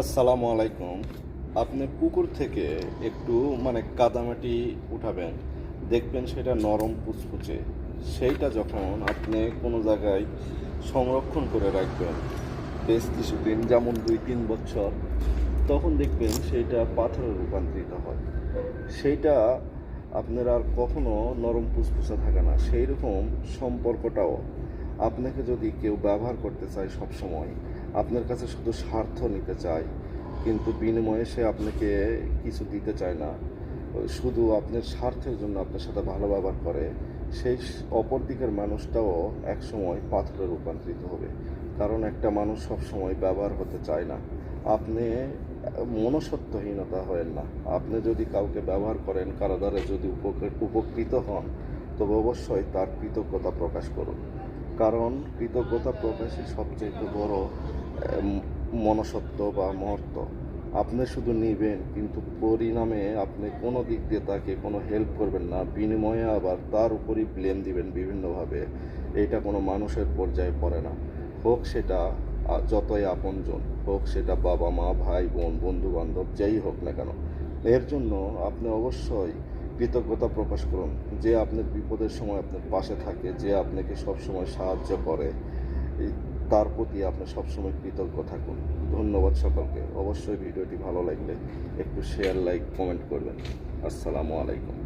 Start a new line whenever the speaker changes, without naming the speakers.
আসসালামু আলাইকুম। আপনি পুকুর থেকে একটু মানে কাদামাটি উঠাবেন। দেখবেন সেটা নরম পুচপুচে সেইটা যখন আপনি কোনো জায়গায় সংরক্ষণ করে রাখবেন, বেশ কিছুদিন, যেমন দুই তিন বছর, তখন দেখবেন সেইটা পাথরে রূপান্তরিত হয়। সেইটা আপনার আর কখনো নরম পুচপুচে থাকে না। সেই রকম সম্পর্কটাও আপনাকে যদি কেউ ব্যবহার করতে চায় সব সময় আপনার কাছে শুধু স্বার্থ নিতে চায়, কিন্তু বিনিময়ে সে আপনাকে কিছু দিতে চায় না। শুধু আপনার স্বার্থের জন্য আপনার সাথে ভালো ব্যবহার করে, সেই অপর দিকের মানুষটাও একসময় পাথরে রূপান্তরিত হবে। কারণ একটা মানুষ সব সময় ব্যবহার হতে চায় না। আপনি মনসত্বহীনতা হয়েন না। আপনি যদি কাউকে ব্যবহার করেন কারও দ্বারা যদি উপকৃত হন, তবে অবশ্যই তার কৃতজ্ঞতা প্রকাশ করুন। কারণ কৃতজ্ঞতা প্রকাশই সবচেয়ে বড় মনসত্ব বা মহত্ব আপনি শুধু নিবেন, কিন্তু পরিণামে আপনি কোনো দিক দিয়ে তাকে কোনো হেল্প করবেন না, বিনিময়ে আবার তার উপরই ব্লেম দিবেন বিভিন্নভাবে। এটা কোনো মানুষের পর্যায়ে পড়ে না। হোক সেটা যতই আপনজন, হোক সেটা বাবা মা ভাই বোন বন্ধু বান্ধব যেই হোক না কেন। এর জন্য আপনি অবশ্যই কৃতজ্ঞতা প্রকাশ করুন যে আপনার বিপদের সময় আপনার পাশে থাকে, যে আপনাকে সবসময় সাহায্য করে তার প্রতি আপনি সবসময় কৃতজ্ঞ থাকুন। ধন্যবাদ সকলকে। অবশ্যই ভিডিওটি ভালো লাগলে একটু শেয়ার লাইক কমেন্ট করবেন। আসসালামু আলাইকুম।